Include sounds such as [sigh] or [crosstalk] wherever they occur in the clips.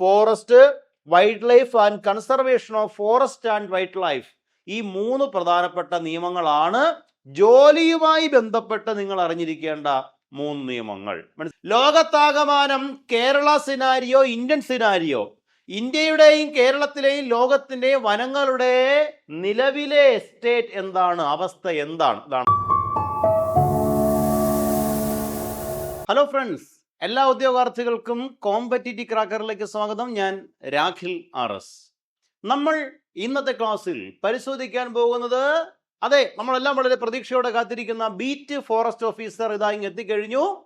Forest wildlife and conservation of forest and wildlife ഈ മൂന്ന് പ്രധാനപ്പെട്ട നിയമങ്ങളാണ് ജോലിയുമായി ബന്ധപ്പെട്ട് നിങ്ങൾ അറിഞ്ഞിരിക്കേണ്ട മൂന്ന് നിയമങ്ങൾ. ലോകത്താകമാനം കേരള സിനാരിയോ ഇന്ത്യൻ സിനാരിയോ ഇന്ത്യയുടെയും കേരളത്തിലെയും ലോകത്തിന്റെയും വനങ്ങളുടെ നിലവിലെ സ്റ്റേറ്റ് എന്താണ്? അവസ്ഥ എന്താണ്? ഹലോ ഫ്രണ്ട്സ് എല്ലാ ഉദ്യോഗാർത്ഥികൾക്കും കോമ്പറ്റിറ്റീവ് ക്രാക്കറിലേക്ക് സ്വാഗതം. ഞാൻ രാഖിൽ ആർ എസ്. നമ്മൾ ഇന്നത്തെ ക്ലാസ്സിൽ പരിശോധിക്കാൻ പോകുന്നത് അതെ നമ്മളെല്ലാം വളരെ പ്രതീക്ഷയോടെ കാത്തിരിക്കുന്ന ബീറ്റ് ഫോറസ്റ്റ് ഓഫീസർ ഇതാ ഇങ്ങ് എത്തിക്കഴിഞ്ഞു.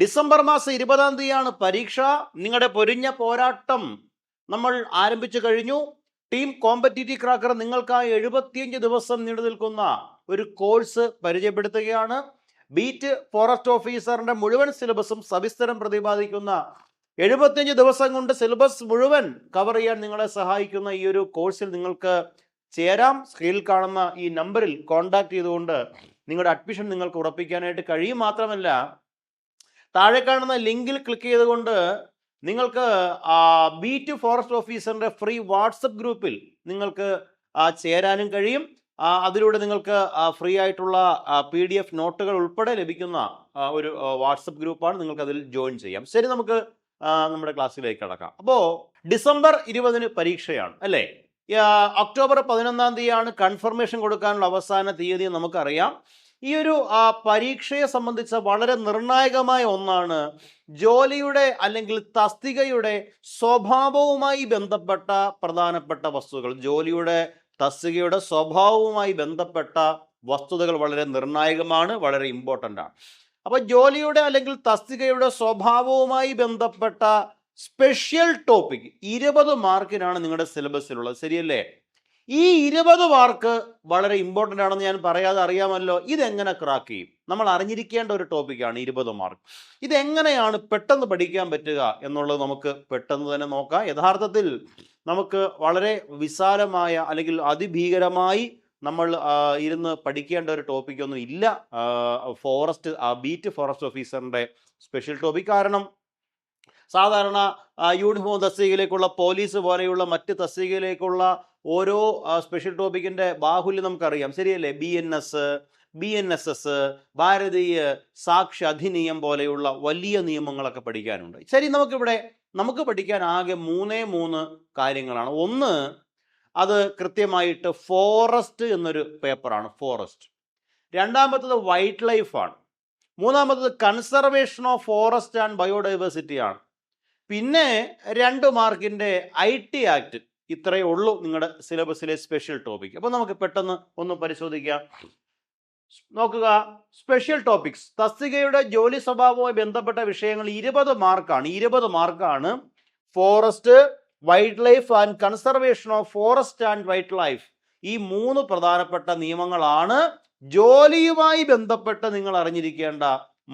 ഡിസംബർ മാസം ഇരുപതാം തീയതിയാണ് പരീക്ഷ. നിങ്ങളുടെ പൊരിഞ്ഞ പോരാട്ടം നമ്മൾ ആരംഭിച്ചു കഴിഞ്ഞു. ടീം കോമ്പറ്റിറ്റീവ് ക്രാക്കർ നിങ്ങൾക്കായി എഴുപത്തിയഞ്ച് ദിവസം നീണ്ടു നിൽക്കുന്ന ഒരു കോഴ്സ് പരിചയപ്പെടുത്തുകയാണ്. ബീറ്റ് ഫോറസ്റ്റ് ഓഫീസറിന്റെ മുഴുവൻ സിലബസും സവിസ്തരം പ്രതിപാദിക്കുന്ന എഴുപത്തിയഞ്ച് ദിവസം കൊണ്ട് സിലബസ് മുഴുവൻ കവർ ചെയ്യാൻ നിങ്ങളെ സഹായിക്കുന്ന ഈ ഒരു കോഴ്സിൽ നിങ്ങൾക്ക് ചേരാം. സ്ക്രീനിൽ കാണുന്ന ഈ നമ്പറിൽ കോൺടാക്ട് ചെയ്തുകൊണ്ട് നിങ്ങളുടെ അഡ്മിഷൻ നിങ്ങൾക്ക് ഉറപ്പിക്കാനായിട്ട് കഴിയും. മാത്രമല്ല താഴെ കാണുന്ന ലിങ്കിൽ ക്ലിക്ക് ചെയ്തുകൊണ്ട് നിങ്ങൾക്ക് ബീറ്റ് ഫോറസ്റ്റ് ഓഫീസറിന്റെ ഫ്രീ വാട്സപ്പ് ഗ്രൂപ്പിൽ നിങ്ങൾക്ക് ചേരാനും കഴിയും. അതിലൂടെ നിങ്ങൾക്ക് ഫ്രീ ആയിട്ടുള്ള പി ഡി എഫ് നോട്ടുകൾ ഉൾപ്പെടെ ലഭിക്കുന്ന ഒരു വാട്സപ്പ് ഗ്രൂപ്പാണ് നിങ്ങൾക്ക് അതിൽ ജോയിൻ ചെയ്യാം. ശരി നമുക്ക് നമ്മുടെ ക്ലാസ്സിലേക്ക് കടക്കാം. അപ്പോൾ ഡിസംബർ ഇരുപതിന് പരീക്ഷയാണ് അല്ലേ? ഒക്ടോബർ പതിനൊന്നാം തീയതിയാണ് കൺഫർമേഷൻ കൊടുക്കാനുള്ള അവസാന തീയതി നമുക്കറിയാം. ഈ ഒരു പരീക്ഷയെ സംബന്ധിച്ച വളരെ നിർണായകമായ ഒന്നാണ് ജോലിയുടെ അല്ലെങ്കിൽ തസ്തികയുടെ സ്വഭാവവുമായി ബന്ധപ്പെട്ട പ്രധാനപ്പെട്ട വസ്തുക്കൾ. ജോലിയുടെ തസ്തികയുടെ സ്വഭാവവുമായി ബന്ധപ്പെട്ട വസ്തുതകൾ വളരെ നിർണായകമാണ് വളരെ ഇമ്പോർട്ടന്റ് ആണ്. അപ്പൊ ജോലിയുടെ അല്ലെങ്കിൽ തസ്തികയുടെ സ്വഭാവവുമായി ബന്ധപ്പെട്ട സ്പെഷ്യൽ ടോപ്പിക് ഇരുപത് മാർക്കിനാണ് നിങ്ങളുടെ സിലബസിലുള്ളത് ശരിയല്ലേ? ഈ ഇരുപത് മാർക്ക് വളരെ ഇമ്പോർട്ടന്റ് ആണെന്ന് ഞാൻ പറയാതെ അറിയാമല്ലോ. ഇതെങ്ങനെ ക്രാക്ക് ചെയ്യും? നമ്മൾ അറിഞ്ഞിരിക്കേണ്ട ഒരു ടോപ്പിക്കാണ് ഇരുപത് മാർക്ക് ഇതെങ്ങനെയാണ് പെട്ടെന്ന് പഠിക്കാൻ പറ്റുക എന്നുള്ളത് നമുക്ക് പെട്ടെന്ന് തന്നെ നോക്കാം. യഥാർത്ഥത്തിൽ നമുക്ക് വളരെ വിശാലമായ അല്ലെങ്കിൽ അതിഭീകരമായി നമ്മൾ ഇരുന്ന് പഠിക്കേണ്ട ഒരു ടോപ്പിക്കൊന്നും ഇല്ല. ഫോറസ്റ്റ് ബീറ്റ് ഫോറസ്റ്റ് ഓഫീസറിന്റെ സ്പെഷ്യൽ ടോപ്പിക്. കാരണം സാധാരണ യൂണിഫോം തസ്തികയിലേക്കുള്ള പോലീസ് പോലെയുള്ള മറ്റ് തസ്തികയിലേക്കുള്ള ഓരോ സ്പെഷ്യൽ ടോപ്പിക്കിന്റെ ബാഹുല്യം നമുക്കറിയാം. ശരിയല്ലേ? B N S B N S S Bharatiya Sakshya Adhiniyam പോലെയുള്ള വലിയ നിയമങ്ങളൊക്കെ പഠിക്കാനുണ്ട്. ശരി നമുക്കിവിടെ നമുക്ക് പഠിക്കാൻ ആകെ മൂന്നേ മൂന്ന് കാര്യങ്ങളാണ്. ഒന്ന് അത് കൃത്യമായിട്ട് ഫോറസ്റ്റ് എന്നൊരു പേപ്പറാണ് ഫോറസ്റ്റ്. രണ്ടാമത്തത് വൈൽഡ് ലൈഫാണ് മൂന്നാമത്തത് conservation of forest and biodiversity ആണ്. പിന്നെ രണ്ട് മാർക്കിന്റെ ഐ ടി ആക്ട് ഇത്രയേ ഉള്ളൂ നിങ്ങളുടെ സിലബസിലെ സ്പെഷ്യൽ ടോപ്പിക് അപ്പോൾ നമുക്ക് പെട്ടെന്ന് ഒന്ന് പരിശോധിക്കാം. നോക്കുക. സ്പെഷ്യൽ ടോപ്പിക്സ് തസ്തികയുടെ ജോലി സ്വഭാവവുമായി ബന്ധപ്പെട്ട വിഷയങ്ങൾ ഇരുപത് മാർക്കാണ്. ഇരുപത് മാർക്കാണ് forest wildlife and conservation of forest and wildlife ഈ മൂന്ന് പ്രധാനപ്പെട്ട നിയമങ്ങളാണ് ജോലിയുമായി ബന്ധപ്പെട്ട് നിങ്ങൾ അറിഞ്ഞിരിക്കേണ്ട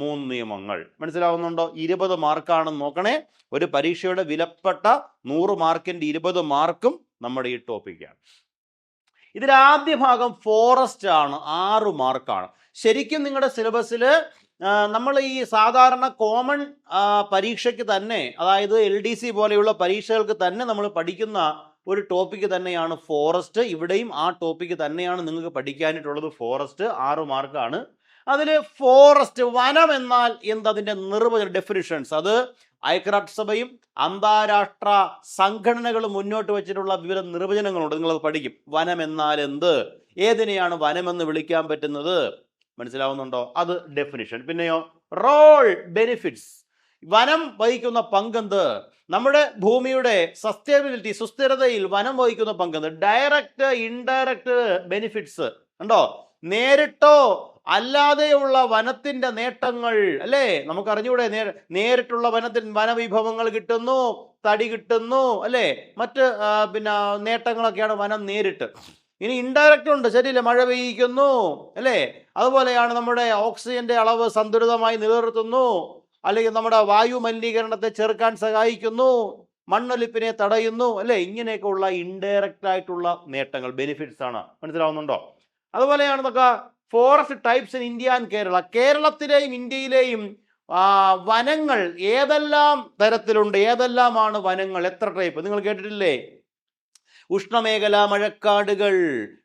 മൂന്ന് നിയമങ്ങൾ. മനസ്സിലാവുന്നുണ്ടോ? ഇരുപത് മാർക്കാണെന്ന് നോക്കണേ. ഒരു പരീക്ഷയുടെ വിലപ്പെട്ട നൂറ് മാർക്കിന്റെ ഇരുപത് മാർക്കും നമ്മുടെ ഈ ടോപ്പിക്കാണ് ഇതിൽ ആദ്യ ഭാഗം ഫോറസ്റ്റ് ആണ് ആറ് മാർക്കാണ് ശരിക്കും നിങ്ങളുടെ സിലബസിൽ നമ്മൾ ഈ സാധാരണ കോമൺ പരീക്ഷയ്ക്ക് തന്നെ അതായത് എൽ ഡി സി പോലെയുള്ള പരീക്ഷകൾക്ക് തന്നെ നമ്മൾ പഠിക്കുന്ന ഒരു ടോപ്പിക്ക് തന്നെയാണ് ഫോറസ്റ്റ് ഇവിടെയും ആ ടോപ്പിക്ക് തന്നെയാണ് നിങ്ങൾക്ക് പഠിക്കാനായിട്ടുള്ളത് ഫോറസ്റ്റ് ആറ് മാർക്കാണ് അതിൽ ഫോറസ്റ്റ് വനം എന്നാൽ എന്തതിന്റെ നിർവചന ഡെഫിനിഷൻസ് അത് ഐക്യരാഷ്ട്രസഭയും അന്താരാഷ്ട്ര സംഘടനകളും മുന്നോട്ട് വെച്ചിട്ടുള്ള വിവിധ നിർവചനങ്ങളുണ്ട്. നിങ്ങളത് പഠിക്കും. വനം എന്നാൽ എന്ത് ഏതിനെയാണ് വനമെന്ന് വിളിക്കാൻ പറ്റുന്നത്? മനസ്സിലാവുന്നുണ്ടോ? അത് ഡെഫിനിഷൻ പിന്നെയോ റോൾ ബെനിഫിറ്റ്സ് വനം വഹിക്കുന്ന പങ്കെന്ത്? നമ്മുടെ ഭൂമിയുടെ സസ്റ്റൈനബിലിറ്റി സുസ്ഥിരതയിൽ വനം വഹിക്കുന്ന പങ്കെന്ത്? ഡയറക്റ്റ് ഇൻഡയറക്റ്റ് ബെനിഫിറ്റ്സ് ഉണ്ടോ നേരിട്ടോ അല്ലാതെയുള്ള വനത്തിന്റെ നേട്ടങ്ങൾ അല്ലേ? നമുക്ക് അറിഞ്ഞൂടെ നേ- നേരിട്ടുള്ള വനത്തിൽ വനവിഭവങ്ങൾ കിട്ടുന്നു തടി കിട്ടുന്നു അല്ലേ? മറ്റ് പിന്നെ നേട്ടങ്ങളൊക്കെയാണ് വനം നേരിട്ട്. ഇനി ഇൻഡയറക്റ്റ് ഉണ്ട്. ശരിയല്ലേ? മഴ പെയ്യിക്കുന്നു അല്ലേ? അതുപോലെയാണ് നമ്മുടെ ഓക്സിജന്റെ അളവ് സന്തുലിതമായി നിലനിർത്തുന്നു അല്ലെങ്കിൽ നമ്മുടെ വായു മലിനീകരണത്തെ ചെറുക്കാൻ സഹായിക്കുന്നു മണ്ണൊലിപ്പിനെ തടയുന്നു അല്ലേ? ഇങ്ങനെയൊക്കെ ഉള്ള ഇൻഡയറക്റ്റ് ആയിട്ടുള്ള നേട്ടങ്ങൾ ബെനിഫിറ്റ്സ് ആണ്. മനസ്സിലാവുന്നുണ്ടോ? അതുപോലെയാണ് നമുക്ക് forest types in India and Kerala കേരളത്തിലെയും ഇന്ത്യയിലെയും വനങ്ങൾ ഏതെല്ലാം തരത്തിലുണ്ട്? ഏതെല്ലാമാണ് വനങ്ങൾ? എത്ര ടൈപ്പ് നിങ്ങൾ കേട്ടിട്ടില്ലേ? ഉഷ്ണമേഖല മഴക്കാടുകൾ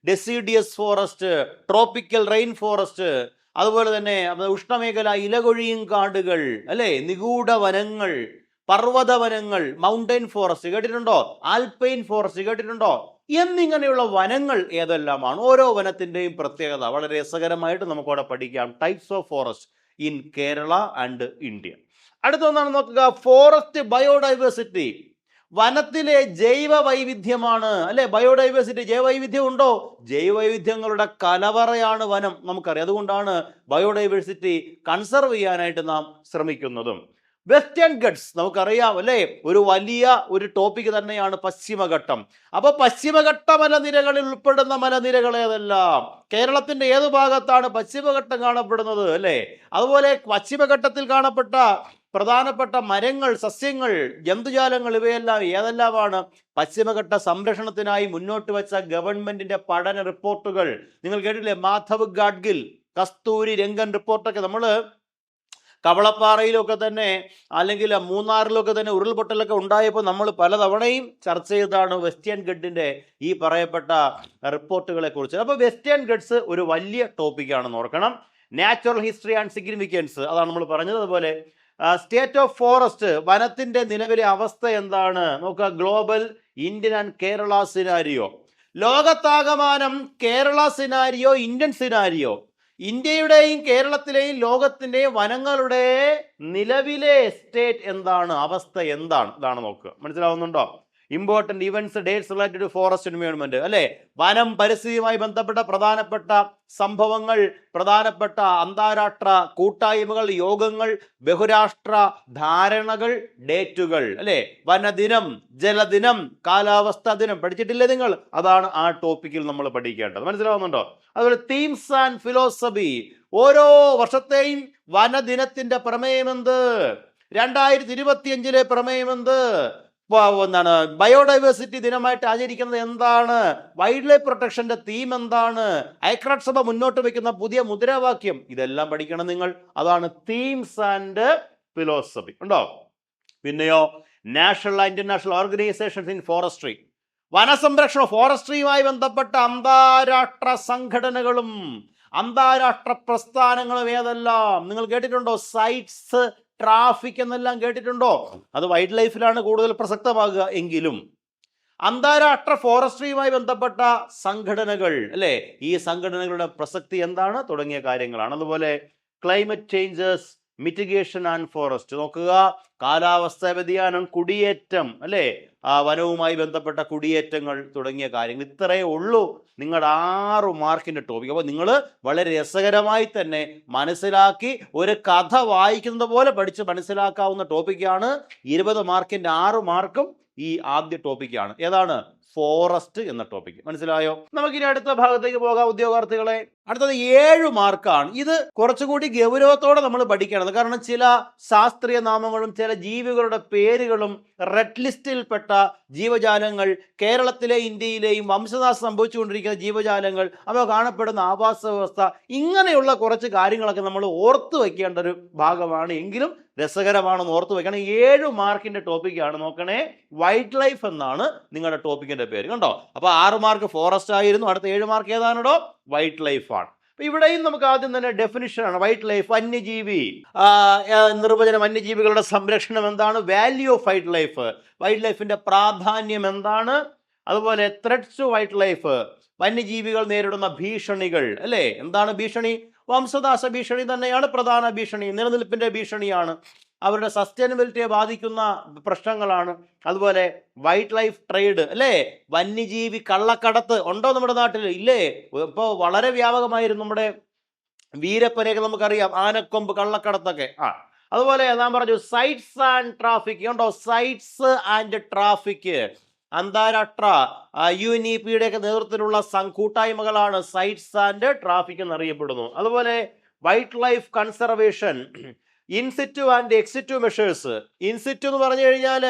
deciduous forest tropical rain forest അതുപോലെ തന്നെ ഉഷ്ണമേഖല ഇലകൊഴിയും കാടുകൾ അല്ലേ? നിഗൂഢ വനങ്ങൾ പർവത വനങ്ങൾ മൗണ്ടൈൻ ഫോറസ്റ്റ് കേട്ടിട്ടുണ്ടോ? ആൽപൈൻ ഫോറസ്റ്റ് കേട്ടിട്ടുണ്ടോ? എന്നിങ്ങനെയുള്ള വനങ്ങൾ ഏതെല്ലാമാണ്? ഓരോ വനത്തിന്റെയും പ്രത്യേകത വളരെ രസകരമായിട്ട് നമുക്കവിടെ പഠിക്കാം. Types of forest in Kerala and India അടുത്തൊന്നാണ് നോക്കുക. ഫോറസ്റ്റ് ബയോഡൈവേഴ്സിറ്റി വനത്തിലെ ജൈവ വൈവിധ്യമാണ് അല്ലെ? ബയോഡൈവേഴ്സിറ്റി ജൈവവൈവിധ്യം ഉണ്ടോ? ജൈവവൈവിധ്യങ്ങളുടെ കലവറയാണ് വനം നമുക്കറിയാം. അതുകൊണ്ടാണ് ബയോഡൈവേഴ്സിറ്റി കൺസർവ് ചെയ്യാനായിട്ട് നാം ശ്രമിക്കുന്നതും. വെസ്റ്റേൺ ഗഡ്സ് നമുക്കറിയാം അല്ലേ? ഒരു വലിയ ഒരു ടോപ്പിക് തന്നെയാണ് പശ്ചിമഘട്ടം. അപ്പൊ പശ്ചിമഘട്ട മലനിരകളിൽ ഉൾപ്പെടുന്ന മലനിരകൾ ഏതെല്ലാം? കേരളത്തിന്റെ ഏത് ഭാഗത്താണ് പശ്ചിമഘട്ടം കാണപ്പെടുന്നത് അല്ലേ? അതുപോലെ പശ്ചിമഘട്ടത്തിൽ കാണപ്പെട്ട പ്രധാനപ്പെട്ട മരങ്ങൾ സസ്യങ്ങൾ ജന്തുജാലങ്ങൾ ഇവയെല്ലാം ഏതെല്ലാമാണ്? പശ്ചിമഘട്ട സംരക്ഷണത്തിനായി മുന്നോട്ട് വെച്ച ഗവൺമെന്റിന്റെ പഠന റിപ്പോർട്ടുകൾ. നിങ്ങൾ കേട്ടില്ലേ? മാധവ് ഗാഡ്ഗിൽ കസ്തൂരി രംഗൻ റിപ്പോർട്ടൊക്കെ നമ്മൾ കവളപ്പാറയിലൊക്കെ തന്നെ അല്ലെങ്കിൽ മൂന്നാറിലൊക്കെ തന്നെ ഉരുൾപൊട്ടലൊക്കെ ഉണ്ടായപ്പോൾ നമ്മൾ പലതവണയും ചർച്ച ചെയ്താണ് വെസ്റ്റേൺ ഗഡിന്റെ ഈ പറയപ്പെട്ട റിപ്പോർട്ടുകളെ കുറിച്ച്. അപ്പോൾ വെസ്റ്റേൺ ഗഡ്സ് ഒരു വലിയ ടോപ്പിക്കാണെന്ന് ഓർക്കണം. നാച്ചുറൽ ഹിസ്റ്ററി ആൻഡ് സിഗ്നിഫിക്കൻസ് അതാണ് നമ്മൾ പറഞ്ഞത്. അതുപോലെ സ്റ്റേറ്റ് ഓഫ് ഫോറസ്റ്റ് വനത്തിന്റെ നിലവിലെ അവസ്ഥ എന്താണ്? നോക്കുക global Indian and Kerala scenario ലോകത്താകമാനം കേരള സിനാരിയോ ഇന്ത്യൻ സിനാരിയോ ഇന്ത്യയുടെയും കേരളത്തിലെയും ലോകത്തിന്റെയും വനങ്ങളുടെ നിലവിലെ എസ്റ്റേറ്റ് എന്താണ്? അവസ്ഥ എന്താണ്? ഇതാണ് നോക്കുക. മനസ്സിലാവുന്നുണ്ടോ? Important events dates related to forest environment അല്ലേ? വനം പരിസ്ഥിതിയുമായി ബന്ധപ്പെട്ട പ്രധാനപ്പെട്ട സംഭവങ്ങൾ പ്രധാനപ്പെട്ട അന്താരാഷ്ട്ര കൂട്ടായ്മകൾ യോഗങ്ങൾ ബഹുരാഷ്ട്ര ധാരണകൾ ഡേറ്റുകൾ അല്ലേ? വനദിനം ജലദിനം കാലാവസ്ഥാ ദിനം. പഠിച്ചിട്ടില്ലേ നിങ്ങൾ? അതാണ് ആ ടോപ്പിക്കിൽ നമ്മൾ പഠിക്കേണ്ടത്. മനസ്സിലാവുന്നുണ്ടോ? അതുപോലെ തീംസ് ആൻഡ് ഫിലോസഫി ഓരോ വർഷത്തെയും വനദിനത്തിന്റെ പ്രമേയം എന്ത്? രണ്ടായിരത്തി ഇരുപത്തിയഞ്ചിലെ പ്രമേയം എന്ത്? വ- എന്താണ് ബയോഡൈവേഴ്സിറ്റി ദിനമായിട്ട് ആചരിക്കുന്നത് എന്താണ്? വൈൽഡ് ലൈഫ് പ്രൊട്ടക്ഷന്റെ തീം എന്താണ്? ഐക്യരാഷ്ട്രസഭ മുന്നോട്ട് വയ്ക്കുന്ന പുതിയ മുദ്രാവാക്യം. ഇതെല്ലാം പഠിക്കണം നിങ്ങൾ. അതാണ് തീംസ് ആൻഡ് ഫിലോസഫി ഉണ്ടോ? പിന്നെയോ national and international organisations in forestry വനസംരക്ഷണ ഫോറസ്ട്രിയുമായി ബന്ധപ്പെട്ട അന്താരാഷ്ട്ര സംഘടനകളും അന്താരാഷ്ട്ര പ്രസ്ഥാനങ്ങളും ഏതെല്ലാം? നിങ്ങൾ കേട്ടിട്ടുണ്ടോ? സൈറ്റ്സ് ട്രാഫിക് എന്നെല്ലാം കേട്ടിട്ടുണ്ടോ? അത് വൈൽഡ് ലൈഫിലാണ് കൂടുതൽ പ്രസക്തമാകുക എങ്കിലും. അന്താരാഷ്ട്ര ഫോറസ്ട്രിയുമായി ബന്ധപ്പെട്ട സംഘടനകൾ അല്ലെ? ഈ സംഘടനകളുടെ പ്രസക്തി എന്താണ്? തുടങ്ങിയ കാര്യങ്ങളാണ്. അതുപോലെ climate changes mitigation and forest നോക്കുക കാലാവസ്ഥാ വ്യതിയാനം കുടിയേറ്റം അല്ലേ? ആ വനവുമായി ബന്ധപ്പെട്ട കുടിയേറ്റങ്ങൾ തുടങ്ങിയ കാര്യങ്ങൾ ഇത്രയേ ഉള്ളൂ. നിങ്ങളുടെ ആറ് മാർക്കിന്റെ ടോപ്പിക് അപ്പോൾ നിങ്ങൾ വളരെ രസകരമായി തന്നെ മനസ്സിലാക്കി ഒരു കഥ വായിക്കുന്നത് പോലെ പഠിച്ച് മനസ്സിലാക്കാവുന്ന ടോപ്പിക്കാണ് ഇരുപത് മാർക്കിന്റെ ആറ് മാർക്കും ഈ ആദ്യ ടോപ്പിക്കാണ് ഏതാണ്? ഫോറസ്റ്റ് എന്ന ടോപ്പിക് മനസ്സിലായോ? നമുക്കിനി അടുത്ത ഭാഗത്തേക്ക് പോകാം ഉദ്യോഗാർത്ഥികളെ. അടുത്തത് ഏഴ് മാർക്കാണ്. ഇത് കുറച്ചുകൂടി ഗൗരവത്തോടെ നമ്മൾ പഠിക്കേണ്ടത്. കാരണം ചില ശാസ്ത്രീയ നാമങ്ങളും ചില ജീവികളുടെ പേരുകളും റെഡ് ലിസ്റ്റിൽപ്പെട്ട ജീവജാലങ്ങൾ കേരളത്തിലെ ഇന്ത്യയിലെയും വംശനാശം സംഭവിച്ചുകൊണ്ടിരിക്കുന്ന ജീവജാലങ്ങൾ അവ കാണപ്പെടുന്ന ആവാസ വ്യവസ്ഥ ഇങ്ങനെയുള്ള കുറച്ച് കാര്യങ്ങളൊക്കെ നമ്മൾ ഓർത്തു വയ്ക്കേണ്ട ഒരു ഭാഗമാണ്. എങ്കിലും രസകരമാണെന്ന് ഓർത്ത് വെക്കണം. ഏഴ് മാർക്കിന്റെ ടോപ്പിക്കാണ് നോക്കണേ. വൈൽഡ് ലൈഫ് എന്നാണ് നിങ്ങളുടെ ടോപ്പിക്കിന്റെ പേര്. കണ്ടോ? അപ്പോൾ ആറ് മാർക്ക് ഫോറസ്റ്റ് ആയിരുന്നു. അടുത്ത ഏഴ് മാർക്ക് ഏതാണോ വൈൽഡ് ലൈഫാണ് ഇവിടെയും നമുക്ക് ആദ്യം തന്നെ ഡെഫിനിഷൻ ആണ്. വൈൽഡ് ലൈഫ് വന്യജീവി നിർവചനം വന്യജീവികളുടെ സംരക്ഷണം എന്താണ്? Value of white life wild ലൈഫിന്റെ പ്രാധാന്യം എന്താണ്? അതുപോലെ ത്രെഡ്സ് ടു വൈൽഡ് ലൈഫ് വന്യജീവികൾ നേരിടുന്ന ഭീഷണികൾ. അല്ലേ? എന്താണ് ഭീഷണി? വംശനാശ ഭീഷണി തന്നെയാണ് പ്രധാന ഭീഷണി. നിലനിൽപ്പിന്റെ ഭീഷണിയാണ്. അവരുടെ സസ്റ്റൈനബിലിറ്റിയെ ബാധിക്കുന്ന പ്രശ്നങ്ങളാണ്. അതുപോലെ വൈൽഡ് ലൈഫ് ട്രേഡ് അല്ലേ? വന്യജീവി കള്ളക്കടത്ത് ഉണ്ടോ നമ്മുടെ നാട്ടിൽ ഇല്ലേ? ഇപ്പോൾ വളരെ വ്യാപകമായിരുന്നു നമ്മുടെ വീരപ്പനെയൊക്കെ നമുക്കറിയാം. ആനക്കൊമ്പ് കള്ളക്കടത്തൊക്കെ. ആ അതുപോലെ ഞാൻ പറഞ്ഞു സൈറ്റ്സ് ആൻഡ് ട്രാഫിക് ഉണ്ടോ സൈറ്റ്സ് ആൻഡ് ട്രാഫിക് അന്താരാഷ്ട്ര യു എൻ ഇ പിയുടെ ഒക്കെ നേതൃത്വത്തിലുള്ള കൂട്ടായ്മകളാണ് സൈറ്റ്സ് ആൻഡ് ട്രാഫിക് എന്നറിയപ്പെടുന്നു. അതുപോലെ wild life conservation [clears throat] in situ and ex situ measures. In situ എന്ന് പറഞ്ഞു കഴിഞ്ഞാൽ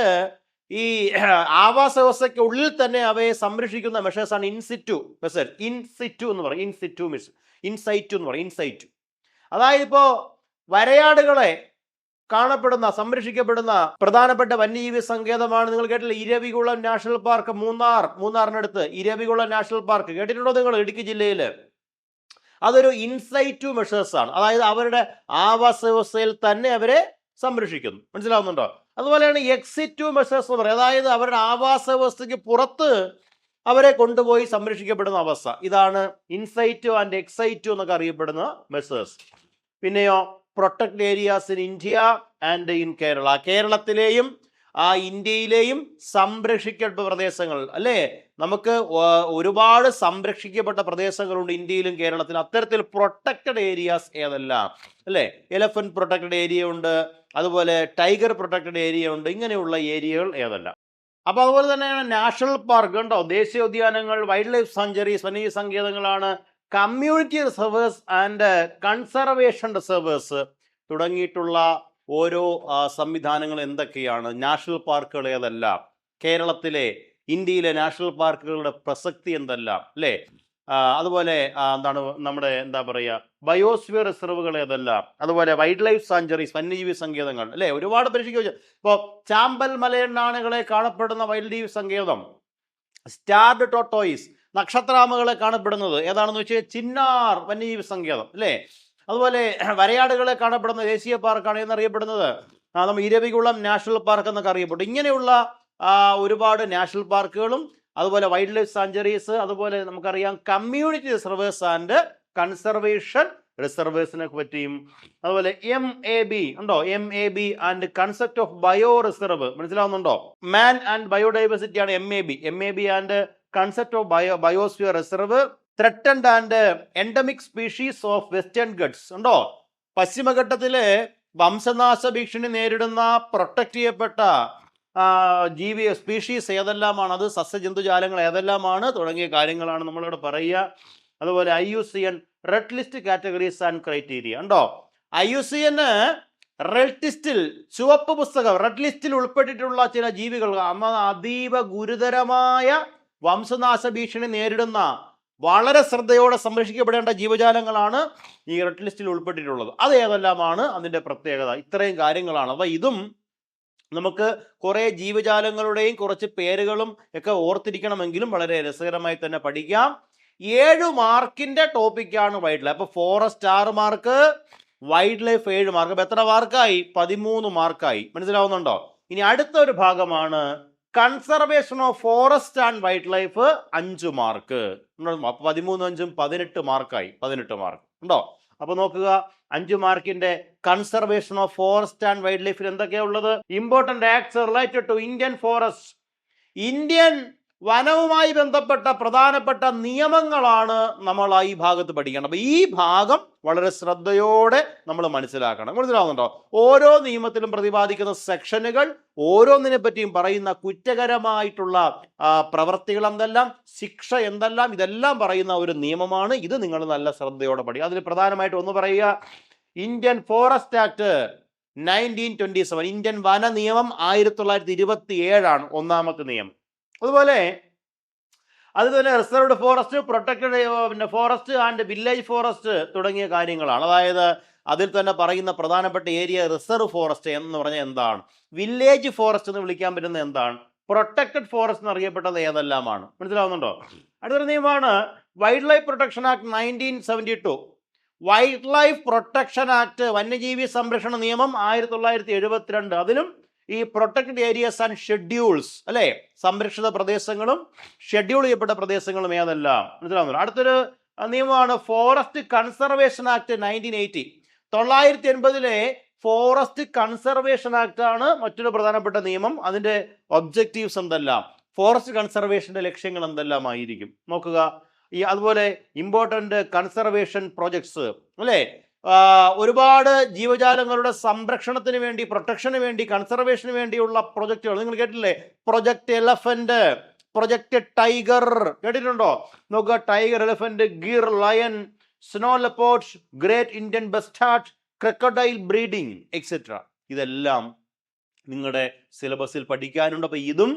ഈ [clears throat] ആവാസ വ്യവസ്ഥയ്ക്ക് ഉള്ളിൽ തന്നെ അവയെ സംരക്ഷിക്കുന്ന മെഷേഴ്സ് ആണ് ഇൻസിറ്റു മെഷർ ഇൻസിറ്റു എന്ന് പറയും. ഇൻസിറ്റു മിസ് ഇൻസൈറ്റു എന്ന് പറയും. ഇൻസൈറ്റു അതായത് ഇപ്പോൾ വരയാടുകളെ കാണപ്പെടുന്ന സംരക്ഷിക്കപ്പെടുന്ന പ്രധാനപ്പെട്ട വന്യജീവി സങ്കേതമാണ് നിങ്ങൾ കേട്ടില്ല? Eravikulam national park Munnar. മൂന്നാറിനടുത്ത് Eravikulam national park. കേട്ടിട്ടുണ്ടോ നിങ്ങൾ ഇടുക്കി ജില്ലയിൽ അതൊരു ഇൻസൈറ്റു മെഷേഴ്സ് ആണ്. അതായത് അവരുടെ ആവാസ വ്യവസ്ഥയിൽ തന്നെ അവരെ സംരക്ഷിക്കുന്നു. മനസ്സിലാവുന്നുണ്ടോ? അതുപോലെയാണ് എക്സിറ്റു മെഷേഴ്സ് എന്ന് പറയുന്നത് അതായത് അവരുടെ ആവാസ വ്യവസ്ഥയ്ക്ക് പുറത്ത് അവരെ കൊണ്ടുപോയി സംരക്ഷിക്കപ്പെടുന്ന അവസ്ഥ. ഇതാണ് ഇൻസൈറ്റ് ആൻഡ് എക്സൈറ്റ് എന്നൊക്കെ അറിയപ്പെടുന്ന മെഷേഴ്സ് പിന്നെയോ? Protect areas in India and in Kerala കേരളത്തിലെയും ആ ഇന്ത്യയിലെയും സംരക്ഷിക്കപ്പെട്ട പ്രദേശങ്ങൾ അല്ലേ? നമുക്ക് ഒരുപാട് സംരക്ഷിക്കപ്പെട്ട പ്രദേശങ്ങളുണ്ട് ഇന്ത്യയിലും കേരളത്തിലും. അത്തരത്തിൽ പ്രൊട്ടക്റ്റഡ് ഏരിയാസ് ഏതെല്ലാം അല്ലേ? എലഫന്റ് പ്രൊട്ടക്റ്റഡ് ഏരിയ ഉണ്ട് അതുപോലെ ടൈഗർ പ്രൊട്ടക്റ്റഡ് ഏരിയ ഉണ്ട് ഇങ്ങനെയുള്ള ഏരിയകൾ ഏതെല്ലാം. അപ്പോൾ അതുപോലെ തന്നെയാണ് നാഷണൽ പാർക്ക് ഉണ്ടോ ദേശീയോദ്യാനങ്ങൾ വൈൽഡ് ലൈഫ് സാഞ്ചുറീസ് സ്വനീയ സങ്കേതങ്ങളാണ് community reserves and conservation reserves തുടങ്ങിയിട്ടുള്ള ഓരോ സംവിധാനങ്ങൾ എന്തൊക്കെയാണ്? നാഷണൽ പാർക്കുകൾ ഏതെല്ലാം? കേരളത്തിലെ ഇന്ത്യയിലെ നാഷണൽ പാർക്കുകളുടെ പ്രസക്തി എന്തെല്ലാം? അല്ലേ? അതുപോലെ എന്താണ് നമ്മുടെ എന്താ പറയുക ബയോസ്ഫിയർ റിസർവുകൾ ഏതെല്ലാം? അതുപോലെ വൈൽഡ് ലൈഫ് സാഞ്ചുറീസ് വന്യജീവി സങ്കേതങ്ങൾ അല്ലേ? ഒരുപാട് പരീക്ഷിക്കുക ഇപ്പോൾ ചാമ്പൽ മലയണ്ണാണുകളെ കാണപ്പെടുന്ന വൈൽഡ് ലൈഫ് സങ്കേതം സ്റ്റാർഡ് ടോട്ടോയിസ് നക്ഷത്രാമകളെ കാണപ്പെടുന്നത് ഏതാണെന്ന് വെച്ചാൽ ചിന്നാർ വന്യജീവി സങ്കേതം അല്ലേ? അതുപോലെ [clears throat] വരയാടുകളെ കാണപ്പെടുന്ന ദേശീയ പാർക്കാണ് എന്നറിയപ്പെടുന്നത്. നമ്മൾ ഇരവികുളം നാഷണൽ പാർക്ക് എന്നൊക്കെ അറിയപ്പെടും. ഇങ്ങനെയുള്ള ഒരുപാട് നാഷണൽ പാർക്കുകളും അതുപോലെ വൈൽഡ് ലൈഫ് സാഞ്ചറീസ് അതുപോലെ നമുക്കറിയാം കമ്മ്യൂണിറ്റി റിസർവേഴ്സ് ആൻഡ് കൺസർവേഷൻ റിസർവേഴ്സിനെ പറ്റിയും അതുപോലെ എം എ ബി ഉണ്ടോ? M A B and concept of bio reserve മനസ്സിലാവുന്നുണ്ടോ? മാൻ ആൻഡ് ബയോഡൈവേഴ്സിറ്റി ആണ് M A B M A B and concept of bio biosphere reserve threatened and endemic species of Western Ghats ഉണ്ടോ? പശ്ചിമഘട്ടത്തിലെ വംശനാശ ഭീഷണി നേരിടുന്ന protect ചെയ്യപ്പെട്ട ജീവി species ഏതെല്ലാമാണ്? അത് സസ്യജന്തുജാലങ്ങൾ ഏതെല്ലാമാണ്? തുടങ്ങിയ കാര്യങ്ങളാണ് നമ്മളിവിടെ പറയുക. അതുപോലെ I U C N red list categories and criteria ഉണ്ടോ? ഐ യു സി എന്ന് റെഡ് ലിസ്റ്റിൽ ചുവപ്പ് പുസ്തകം റെഡ് ലിസ്റ്റിൽ ഉൾപ്പെട്ടിട്ടുള്ള ചില ജീവികൾ അതീവ ഗുരുതരമായ വംശനാശ ഭീഷണി നേരിടുന്ന വളരെ ശ്രദ്ധയോടെ സംരക്ഷിക്കപ്പെടേണ്ട ജീവജാലങ്ങളാണ് ഈ റെഡ് ലിസ്റ്റിൽ ഉൾപ്പെട്ടിട്ടുള്ളത്. അത് ഏതെല്ലാമാണ്? അതിന്റെ പ്രത്യേകത. ഇത്രയും കാര്യങ്ങളാണ്. അപ്പോൾ ഇതും നമുക്ക് കുറേ ജീവജാലങ്ങളുടെയും കുറച്ച് പേരുകളും ഒക്കെ ഓർത്തിരിക്കണമെങ്കിലും വളരെ രസകരമായി തന്നെ പഠിക്കാം. ഏഴ് മാർക്കിന്റെ ടോപ്പിക്കാണ് വൈൽഡ് ലൈഫ്. അപ്പോൾ ഫോറസ്റ്റ് ആറ് മാർക്ക് വൈൽഡ് ലൈഫ് ഏഴ് മാർക്ക്. അപ്പോൾ എത്ര മാർക്കായി? പതിമൂന്ന് മാർക്കായി. മനസ്സിലാവുന്നുണ്ടോ? ഇനി അടുത്ത ഒരു ഭാഗമാണ് conservation of forest and wild life അഞ്ച് മാർക്ക് അപ്പൊ പതിമൂന്ന് അഞ്ചും പതിനെട്ട് മാർക്കായി പതിനെട്ട് മാർക്ക് ഉണ്ടോ? അപ്പൊ നോക്കുക. അഞ്ച് മാർക്കിന്റെ conservation of forest and wild ലൈഫിൽ എന്തൊക്കെയാ ഉള്ളത്? Important acts related to Indian forest Indian വനവുമായി ബന്ധപ്പെട്ട പ്രധാനപ്പെട്ട നിയമങ്ങളാണ് നമ്മൾ ഈ ഭാഗത്ത് പഠിക്കണം. അപ്പം ഈ ഭാഗം വളരെ ശ്രദ്ധയോടെ നമ്മൾ മനസ്സിലാക്കണം. മനസ്സിലാവുന്നുണ്ടോ? ഓരോ നിയമത്തിലും പ്രതിപാദിക്കുന്ന സെക്ഷനുകൾ ഓരോന്നിനെ പറ്റിയും പറയുന്ന കുറ്റകരമായിട്ടുള്ള പ്രവർത്തികൾ എന്തെല്ലാം ശിക്ഷ എന്തെല്ലാം ഇതെല്ലാം പറയുന്ന ഒരു നിയമമാണ്. ഇത് നിങ്ങൾ നല്ല ശ്രദ്ധയോടെ പഠിക്കുക. അതിൽ പ്രധാനമായിട്ട് ഒന്ന് പറയുക. Indian forest act nineteen twenty seven Indian വന നിയമം ആയിരത്തി തൊള്ളായിരത്തി ഇരുപത്തി ഏഴാണ് ഒന്നാമത്തെ നിയമം. അതുപോലെ അതുപോലെ റിസർവ്ഡ് ഫോറസ്റ്റ് പ്രൊട്ടക്റ്റഡ് പിന്നെ ഫോറസ്റ്റ് ആൻഡ് വില്ലേജ് ഫോറസ്റ്റ് തുടങ്ങിയ കാര്യങ്ങളാണ്. അതായത് അതിൽ തന്നെ പറയുന്ന പ്രധാനപ്പെട്ട ഏരിയ റിസർവ് ഫോറസ്റ്റ് എന്ന് പറഞ്ഞാൽ എന്താണ്? വില്ലേജ് ഫോറസ്റ്റ് എന്ന് വിളിക്കാൻ പറ്റുന്ന എന്താണ്? പ്രൊട്ടക്റ്റഡ് ഫോറസ്റ്റ് എന്ന് അറിയപ്പെട്ടത് ഏതെല്ലാമാണ്? മനസ്സിലാവുന്നുണ്ടോ? അടുത്തൊരു നിയമമാണ് wild life protection act nineteen seventy two. Wild life protection act വന്യജീവി സംരക്ഷണ നിയമം ആയിരത്തി തൊള്ളായിരത്തി എഴുപത്തിരണ്ട്. അതിലും ഈ പ്രൊട്ടക്റ്റഡ് ഏരിയസ് ആൻഡ് ഷെഡ്യൂൾസ് അല്ലേ? സംരക്ഷിത പ്രദേശങ്ങളും ഷെഡ്യൂൾ ചെയ്യപ്പെട്ട പ്രദേശങ്ങളും ഏതെല്ലാം? മനസ്സിലാവുന്നു അടുത്തൊരു നിയമമാണ് forest conservation act nineteen eighty തൊള്ളായിരത്തി എൺപതിലെ ഫോറസ്റ്റ് കൺസർവേഷൻ ആക്ട് ആണ് മറ്റൊരു പ്രധാനപ്പെട്ട നിയമം. അതിന്റെ ഒബ്ജക്റ്റീവ്സ് എന്തെല്ലാം? ഫോറസ്റ്റ് കൺസർവേഷന്റെ ലക്ഷ്യങ്ങൾ എന്തെല്ലാം ആയിരിക്കും നോക്കുക. ഈ അതുപോലെ ഇമ്പോർട്ടന്റ് കൺസർവേഷൻ പ്രോജക്ട്സ് അല്ലേ? ഒരുപാട് ജീവജാലങ്ങളുടെ സംരക്ഷണത്തിന് വേണ്ടി പ്രൊട്ടക്ഷന് വേണ്ടി കൺസർവേഷന് വേണ്ടിയുള്ള പ്രൊജക്റ്റുകൾ നിങ്ങൾ കേട്ടില്ലേ പ്രൊജക്ട് എലഫന്റ് പ്രൊജക്ട് ടൈഗർ കേട്ടിട്ടുണ്ടോ? നോക്കുക. Tiger elephant Gir lion snow leopard great Indian bustard crocodile breeding etcetera ഇതെല്ലാം നിങ്ങളുടെ സിലബസിൽ പഠിക്കാനുണ്ട്. അപ്പോൾ ഇതും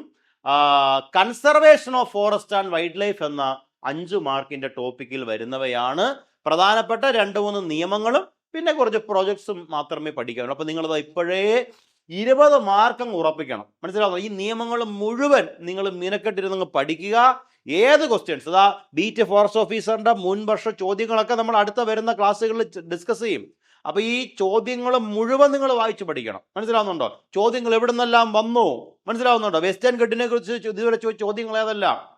conservation of forest and wild life എന്ന അഞ്ച് മാർക്കിന്റെ ടോപ്പിക്കിൽ വരുന്നവയാണ്. പ്രധാനപ്പെട്ട രണ്ട് മൂന്ന് നിയമങ്ങളും പിന്നെ കുറച്ച് പ്രോജക്ട്സും മാത്രമേ പഠിക്കാനുള്ളൂ അപ്പോൾ നിങ്ങളത് ഇപ്പോഴേ ഇരുപത് മാർക്ക് ഉറപ്പിക്കണം. മനസ്സിലാവുന്നു? ഈ നിയമങ്ങൾ മുഴുവൻ നിങ്ങൾ മിനക്കെട്ടിരുന്ന് പഠിക്കുക. ഏത് ക്വസ്റ്റ്യൻസ് അതാ ബീറ്റ് ഫോറസ്റ്റ് ഓഫീസറിന്റെ മുൻവർഷ ചോദ്യങ്ങളൊക്കെ നമ്മൾ അടുത്ത വരുന്ന ക്ലാസ്സുകളിൽ ഡിസ്കസ് ചെയ്യും. അപ്പോൾ ഈ ചോദ്യങ്ങൾ മുഴുവൻ നിങ്ങൾ വായിച്ചു പഠിക്കണം. മനസ്സിലാവുന്നുണ്ടോ? ചോദ്യങ്ങൾ എവിടെ നിന്നെല്ലാം വന്നു? മനസ്സിലാവുന്നുണ്ടോ? വെസ്റ്റേൺ ഗഡിനെ കുറിച്ച് ഇതുവരെ ചോദ്യങ്ങൾ ഏതെല്ലാം?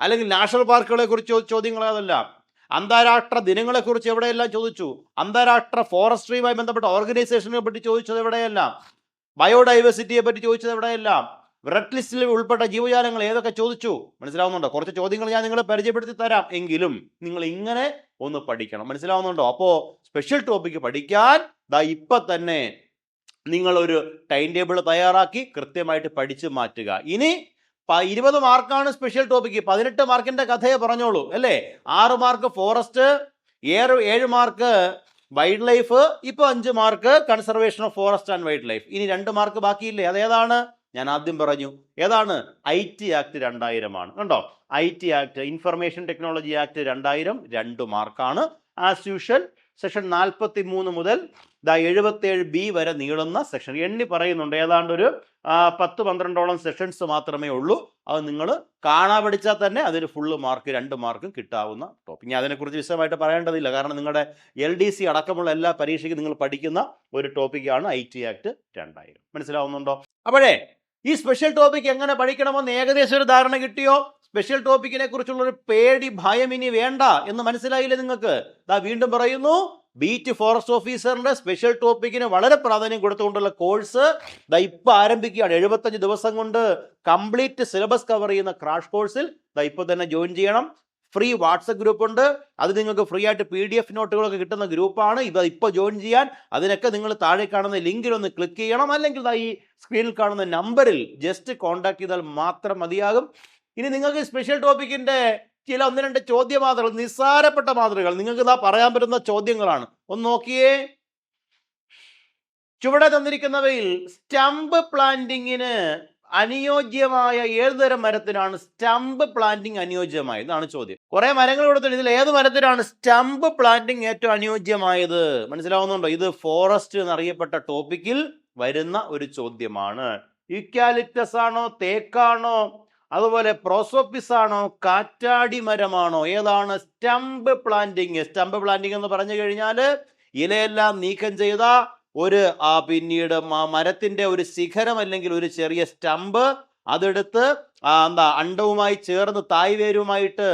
അല്ലെങ്കിൽ നാഷണൽ പാർക്കുകളെ കുറിച്ച് ചോദ്യങ്ങൾ ഏതല്ല? അന്താരാഷ്ട്ര ദിനങ്ങളെക്കുറിച്ച് എവിടെയെല്ലാം ചോദിച്ചു? അന്താരാഷ്ട്ര ഫോറസ്ട്രിയുമായി ബന്ധപ്പെട്ട ഓർഗനൈസേഷനെ പറ്റി ചോദിച്ചത് എവിടെയെല്ലാം? ബയോഡൈവേഴ്സിറ്റിയെ പറ്റി ചോദിച്ചത് എവിടെയെല്ലാം? റെഡ് ലിസ്റ്റിൽ ഉൾപ്പെട്ട ജീവജാലങ്ങൾ ഏതൊക്കെ ചോദിച്ചു? മനസ്സിലാവുന്നുണ്ടോ? കുറച്ച് ചോദ്യങ്ങൾ ഞാൻ നിങ്ങളെ പരിചയപ്പെടുത്തി തരാം. എങ്കിലും നിങ്ങൾ ഇങ്ങനെ ഒന്ന് പഠിക്കണം. മനസ്സിലാവുന്നുണ്ടോ? അപ്പോൾ സ്പെഷ്യൽ ടോപ്പിക്ക് പഠിക്കാൻ ദാ ഇപ്പൊ തന്നെ നിങ്ങളൊരു ടൈം ടേബിൾ തയ്യാറാക്കി കൃത്യമായിട്ട് പഠിച്ചു മാറ്റുക. ഇനി ഇരുപത് മാർക്കാണ് സ്പെഷ്യൽ ടോപ്പിക്ക് പതിനെട്ട് മാർക്കിന്റെ കഥയെ പറഞ്ഞോളൂ അല്ലേ? ആറ് മാർക്ക് ഫോറസ്റ്റ് ഏഴ് ഏഴ് മാർക്ക് വൈൽഡ് ലൈഫ് ഇപ്പൊ അഞ്ച് mark conservation of forest and wild life ഇനി രണ്ട് മാർക്ക് ബാക്കിയില്ലേ? അതേതാണ് ഞാൻ ആദ്യം പറഞ്ഞു. ഏതാണ്? ഐ ടി ആക്ട് രണ്ടായിരമാണ് കണ്ടോ? I T act information technology act രണ്ടായിരം രണ്ട് മാർക്കാണ്. ആസ് യൂഷ്വൽ സെഷൻ നാൽപ്പത്തി മൂന്ന് മുതൽ ദാ എഴുപത്തേഴ് ബി വരെ നീളുന്ന സെക്ഷൻ. എണ്ണി പറയുന്നുണ്ട് ഏതാണ്ട് ഒരു പത്ത് പന്ത്രണ്ടോളം സെഷൻസ് മാത്രമേ ഉള്ളൂ. അത് നിങ്ങൾ കാണാ പഠിച്ചാൽ തന്നെ അതിന് ഫുള്ള് മാർക്ക് രണ്ട് മാർക്കും കിട്ടാവുന്ന ടോപ്പിക് ഇനി അതിനെക്കുറിച്ച് വിശദമായിട്ട് പറയേണ്ടതില്ല. കാരണം നിങ്ങളുടെ എൽ ഡി സി അടക്കമുള്ള എല്ലാ പരീക്ഷയ്ക്കും നിങ്ങൾ പഠിക്കുന്ന ഒരു ടോപ്പിക്കാണ് ഐ ടി ആക്ട് രണ്ടായിരം. മനസ്സിലാവുന്നുണ്ടോ? അപ്പോഴേ ഈ സ്പെഷ്യൽ ടോപ്പിക് എങ്ങനെ പഠിക്കണമെന്ന് ഏകദേശം ഒരു ധാരണ കിട്ടിയോ? സ്പെഷ്യൽ ടോപ്പിക്കിനെ കുറിച്ചുള്ള ഒരു പേടി ഭയം ഇനി വേണ്ട എന്ന് മനസ്സിലായില്ലേ നിങ്ങൾക്ക്? ദാ വീണ്ടും പറയുന്നു ബീറ്റ് ഫോറസ്റ്റ് ഓഫീസറിന്റെ സ്പെഷ്യൽ ടോപ്പിക്കിന് വളരെ പ്രാധാന്യം കൊടുത്തുകൊണ്ടുള്ള കോഴ്സ് ദാ ഇപ്പൊ ആരംഭിക്കുകയാണ്. എഴുപത്തഞ്ച് ദിവസം കൊണ്ട് കംപ്ലീറ്റ് സിലബസ് കവർ ചെയ്യുന്ന ക്രാഷ് കോഴ്സിൽ ദാ ഇപ്പൊ തന്നെ ജോയിൻ ചെയ്യണം. ഫ്രീ വാട്സപ്പ് ഗ്രൂപ്പ് ഉണ്ട്. അത് നിങ്ങൾക്ക് ഫ്രീ ആയിട്ട് പി ഡി എഫ് നോട്ടുകളൊക്കെ കിട്ടുന്ന ഗ്രൂപ്പാണ്. ഇത് ഇപ്പോൾ ജോയിൻ ചെയ്യാൻ. അതിനൊക്കെ നിങ്ങൾ താഴെ കാണുന്ന ലിങ്കിൽ ഒന്ന് ക്ലിക്ക് ചെയ്യണം. അല്ലെങ്കിൽ ഈ സ്ക്രീനിൽ കാണുന്ന നമ്പറിൽ ജസ്റ്റ് കോൺടാക്ട് ചെയ്താൽ മാത്രം മതിയാകും. ഇനി നിങ്ങൾക്ക് സ്പെഷ്യൽ ടോപ്പിക്കിന്റെ ചില ഒന്ന് രണ്ട് ചോദ്യ മാതൃകൾ നിസ്സാരപ്പെട്ട മാതൃകൾ നിങ്ങൾക്ക് ഇതാ പറയാൻ പറ്റുന്ന ചോദ്യങ്ങളാണ്. ഒന്ന് നോക്കിയേ. ചുവടെ തന്നിരിക്കുന്നവയിൽ സ്റ്റമ്പ് പ്ലാന്റിങ്ങിന് അനുയോജ്യമായ ഏതുതരം മരത്തിനാണ് സ്റ്റമ്പ് പ്ലാന്റിംഗ് അനുയോജ്യമായത്? എന്നാണ് ചോദ്യം. കുറെ മരങ്ങൾ കൊടുത്തിട്ട് ഇതിൽ ഏത് മരത്തിനാണ് സ്റ്റമ്പ് പ്ലാന്റിംഗ് ഏറ്റവും അനുയോജ്യമായത്? മനസ്സിലാവുന്നുണ്ടോ? ഇത് ഫോറസ്റ്റ് എന്നറിയപ്പെട്ട ടോപ്പിക്കിൽ വരുന്ന ഒരു ചോദ്യമാണ്. യുക്കാലിപ്റ്റസ് ആണോ തേക്കാണോ അതുപോലെ പ്രോസോപ്പിസ് ആണോ കാറ്റാടി മരമാണോ ഏതാണ് സ്റ്റംപ് പ്ലാന്റിങ് സ്റ്റംപ് പ്ലാന്റിങ് എന്ന് പറഞ്ഞു കഴിഞ്ഞാൽ ഇലയെല്ലാം നീക്കം ചെയ്ത ഒരു ആ പിന്നീട് മരത്തിന്റെ ഒരു ശിഖരം അല്ലെങ്കിൽ ഒരു ചെറിയ സ്റ്റമ്പ് അതെടുത്ത് എന്താ അണ്ടവുമായി ചേർന്ന് തായ്വേരുമായിട്ട്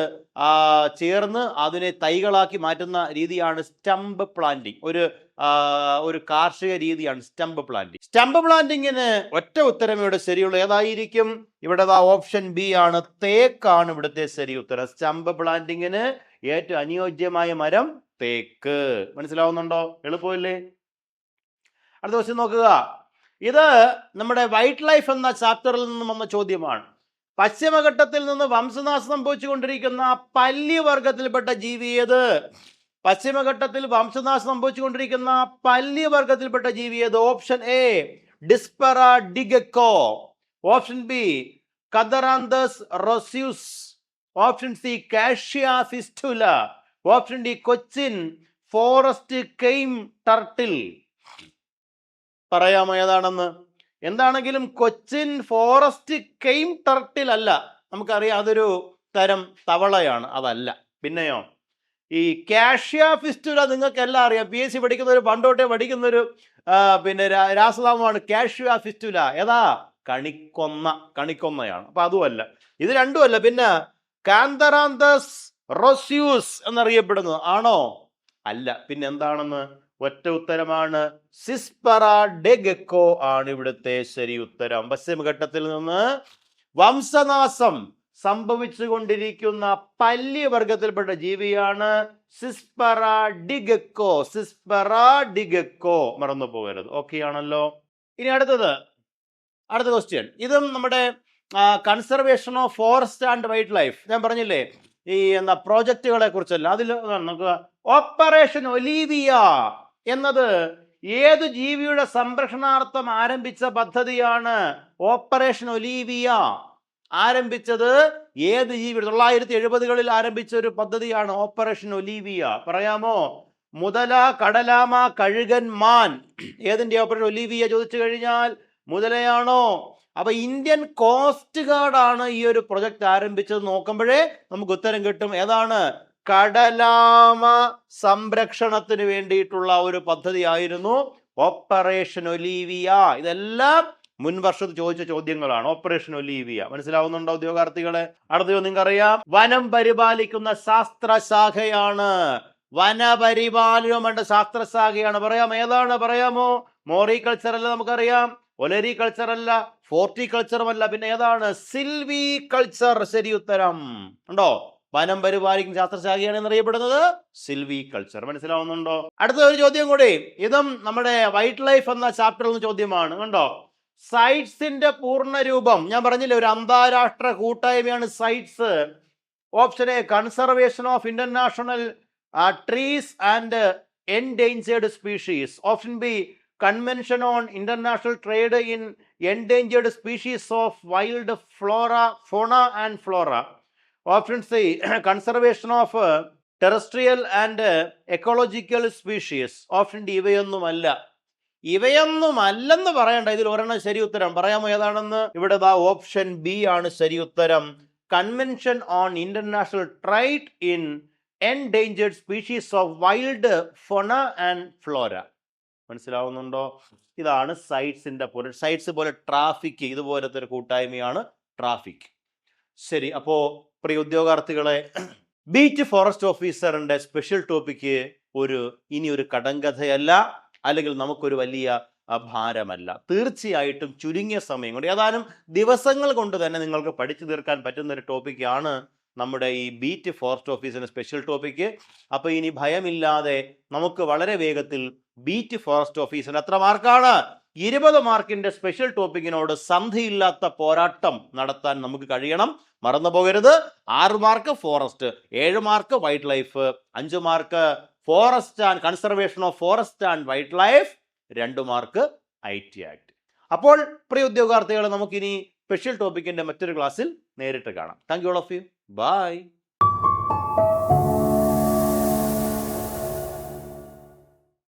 ചേർന്ന് അതിനെ തൈകളാക്കി മാറ്റുന്ന രീതിയാണ് സ്റ്റംപ് പ്ലാന്റിങ് ഒരു ഒരു കാർഷിക രീതിയാണ് സ്റ്റംപ് പ്ലാന്റിംഗ് സ്റ്റംപ് പ്ലാന്റിങ്ങിന് ഒറ്റ ഉത്തരം ഇവിടെ ശരിയുള്ളൂ. ഏതായിരിക്കും? ഇവിടെ ഓപ്ഷൻ ബി ആണ്. തേക്കാണ് ഇവിടുത്തെ ശരി ഉത്തരം. സ്റ്റംപ് പ്ലാന്റിങ്ങിന് ഏറ്റവും അനുയോജ്യമായ മരം തേക്ക്. മനസ്സിലാവുന്നുണ്ടോ? എളുപ്പമില്ലേ? അടുത്ത ക്വസ്റ്റ്യൻ നോക്കുക. ഇത് നമ്മുടെ വൈൽഡ് ലൈഫ് എന്ന ചാപ്റ്ററിൽ നിന്നും വന്ന ചോദ്യമാണ്. പശ്ചിമഘട്ടത്തിൽ നിന്ന് വംശനാശം സംഭവിച്ചുകൊണ്ടിരിക്കുന്ന പല്ലിവർഗത്തിൽപ്പെട്ട ജീവി ഏത്? പശ്ചിമഘട്ടത്തിൽ വംശനാശം സംഭവിച്ചുകൊണ്ടിരിക്കുന്ന പല്ലിവർഗത്തിൽപ്പെട്ട ജീവി ഏത്? ഓപ്ഷൻ എ ഡിസ്പെറ ഡിഗക്കോ. ഓപ്ഷൻ ബി കദറാന്തസ് റൊസ്യൂസ്. ഓപ്ഷൻ സി കാഷ്യ fistula option D Cochin forest cane turtle. പറയാമോ ഏതാണെന്ന്? എന്താണെങ്കിലും കൊച്ചിൻ ഫോറസ്റ്റ് കെയിം ടർട്ടിൽ അല്ല നമുക്കറിയാം അതൊരു തരം തവളയാണ് അതല്ല. പിന്നെയോ? ഈ കാഷ്യ ഫിസ്റ്റുല നിങ്ങൾക്ക് എല്ലാം അറിയാം. പി എസ് സി പഠിക്കുന്ന ഒരു പണ്ടോട്ടേ പഠിക്കുന്ന ഒരു പിന്നെ രാസനാമമാണ് കാഷ്യ ഫിസ്റ്റുല ഏതാ? കണിക്കൊന്ന കണിക്കൊന്നയാണ്. അപ്പൊ അതുമല്ല. ഇത് രണ്ടുമല്ല. പിന്നെ കാന്തറാന്തസ് റൊസ്യൂസ് എന്നറിയപ്പെടുന്നത് ആണോ? അല്ല. പിന്നെ എന്താണെന്ന്? ഒറ്റ ഉത്തരമാണ്. സിസ്പറ ഡെഗക്കോ ആണ് ഇവിടുത്തെ ശരി ഉത്തരം പശ്ചിമഘട്ടത്തിൽ നിന്ന് വംശനാശം സംഭവിച്ചുകൊണ്ടിരിക്കുന്ന പല്ലി വർഗത്തിൽപ്പെട്ട ജീവിയാണ് സിസ്പറ ഡിഗക്കോ. സിസ്പറ ഡിഗക്കോ. മറന്നു പോകരുത്. ഓക്കെ ആണല്ലോ. ഇനി അടുത്തത്. അടുത്ത ക്വസ്റ്റ്യൻ ഇതും നമ്മുടെ conservation of forest and wild life ഞാൻ പറഞ്ഞില്ലേ ഈ എന്താ പ്രോജക്റ്റുകളെ കുറിച്ചല്ല. അതിൽ നമുക്ക് ഓപ്പറേഷൻ ഒലീവിയ എന്നത് ഏത് ജീവിയുടെ സംരക്ഷണാർത്ഥം ആരംഭിച്ച പദ്ധതിയാണ് ഓപ്പറേഷൻ ഒലീവിയ? ആരംഭിച്ചത് ഏത് ജീവി തൊള്ളായിരത്തി എഴുപതുകളിൽ ആരംഭിച്ച ഒരു പദ്ധതിയാണ് ഓപ്പറേഷൻ ഒലീവിയ. പറയാമോ? മുതല കടലാമ കഴുകൻ മാൻ. ഏതിന്റെ ഓപ്പറേഷൻ ഒലീവിയ ചോദിച്ചു കഴിഞ്ഞാൽ മുതലയാണോ? അപ്പൊ ഇന്ത്യൻ കോസ്റ്റ് ഗാർഡ് ആണ് ഈ ഒരു പ്രൊജക്ട് ആരംഭിച്ചത്. നോക്കുമ്പോഴേ നമുക്ക് ഉത്തരം കിട്ടും. ഏതാണ്? കടലാമ സംരക്ഷണത്തിന് വേണ്ടിയിട്ടുള്ള ഒരു പദ്ധതിയായിരുന്നു ഓപ്പറേഷൻ ഒലീവിയ. ഇതെല്ലാം മുൻ വർഷത്ത് ചോദിച്ച ചോദ്യങ്ങളാണ്. ഓപ്പറേഷൻ ഒലീവിയ മനസ്സിലാവുന്നുണ്ടോ ഉദ്യോഗാർത്ഥികളെ? അടുത്ത നിങ്ങൾക്ക് അറിയാം വനം പരിപാലിക്കുന്ന ശാസ്ത്രശാഖയാണ്. വനപരിപാലനം ശാസ്ത്ര ശാസ്ത്രശാഖയാണ്. പറയാം ഏതാണ്? പറയാമോ? മോറികൾച്ചർ അല്ല നമുക്കറിയാം. ഒലരി കൾച്ചർ അല്ല ഫോർട്ടിക്കൾച്ചറും അല്ല. പിന്നെ ഏതാണ്? സിൽവി കൾച്ചർ ശരി ഉത്തരം. ഉണ്ടോ? വനം പരിപാലിക്കുന്ന ശാസ്ത്രശാഖയാണ് എന്നറിയപ്പെടുന്നത്. സിൽവി കൾച്ചർ മനസ്സിലാവുന്നുണ്ടോ? അടുത്ത ഒരു ചോദ്യം കൂടി. ഇതും നമ്മുടെ വൈൽഡ് ലൈഫ് എന്ന ചാപ്റ്ററിൽ നിന്ന് ചോദ്യമാണ്. കണ്ടോ? സൈറ്റ്സിന്റെ പൂർണ രൂപം ഞാൻ പറഞ്ഞില്ലേ ഒരു അന്താരാഷ്ട്ര കൂട്ടായ്മയാണ് CITES. Option A conservation of international trees and endangered species. Option B convention on international trade in endangered species of wild flora fauna and flora. Option C conservation of terrestrial and ecological species. Option D ഇവയൊന്നുമല്ല. ഇവയൊന്നുമല്ലെന്ന് പറയണ്ട. ഇതിൽ ഒരെണ്ണം ശരി ഉത്തരം. പറയാമോ ഏതാണെന്ന്? ഇവിടെ option B ആണ് ശരി ഉത്തരം. Convention on international trade in endangered species of wild fauna and flora മനസ്സിലാവുന്നുണ്ടോ? ഇതാണ് സൈറ്റ്സിന്റെ പോലെ സൈറ്റ്സ് പോലെ ട്രാഫിക് ഇതുപോലത്തെ ഒരു കൂട്ടായ്മയാണ് ട്രാഫിക് ശരി അപ്പോ പ്രിയ ഉദ്യോഗാർത്ഥികളെ ബീച്ച് ഫോറസ്റ്റ് ഓഫീസറിന്റെ സ്പെഷ്യൽ ടോപ്പിക്ക് ഒരു ഇനി ഒരു കടങ്കഥയല്ല. അല്ലെങ്കിൽ നമുക്കൊരു വലിയ ഭാരമല്ല. തീർച്ചയായിട്ടും ചുരുങ്ങിയ സമയം കൊണ്ട് ഏതാനും ദിവസങ്ങൾ കൊണ്ട് തന്നെ നിങ്ങൾക്ക് പഠിച്ചു തീർക്കാൻ പറ്റുന്ന ഒരു ടോപ്പിക്കാണ് നമ്മുടെ ഈ ബീറ്റ് ഫോറസ്റ്റ് ഓഫീസിന്റെ സ്പെഷ്യൽ ടോപ്പിക്ക്. അപ്പോൾ ഇനി ഭയമില്ലാതെ നമുക്ക് വളരെ വേഗത്തിൽ ബീറ്റ് ഫോറസ്റ്റ് ഓഫീസിന് എത്ര മാർക്കാണ്. ഇരുപത് മാർക്കിന്റെ സ്പെഷ്യൽ ടോപ്പിക്കിനോട് സന്ധിയില്ലാത്ത പോരാട്ടം നടത്താൻ നമുക്ക് കഴിയണം. മറന്നു പോകരുത് ആറ് മാർക്ക് ഫോറസ്റ്റ് ഏഴ് മാർക്ക് വൈൽഡ് ലൈഫ് അഞ്ച് mark forest and conservation of forest and wild life രണ്ട് മാർക്ക് ഐ ടി ആക്ട് അപ്പോൾ പ്രിയ ഉദ്യോഗാർത്ഥികളെ നമുക്കിനി സ്പെഷ്യൽ ടോപ്പിക്കിന്റെ മറ്റൊരു ക്ലാസ്സിൽ നേരിട്ട് കാണാം. Thank you all of you bye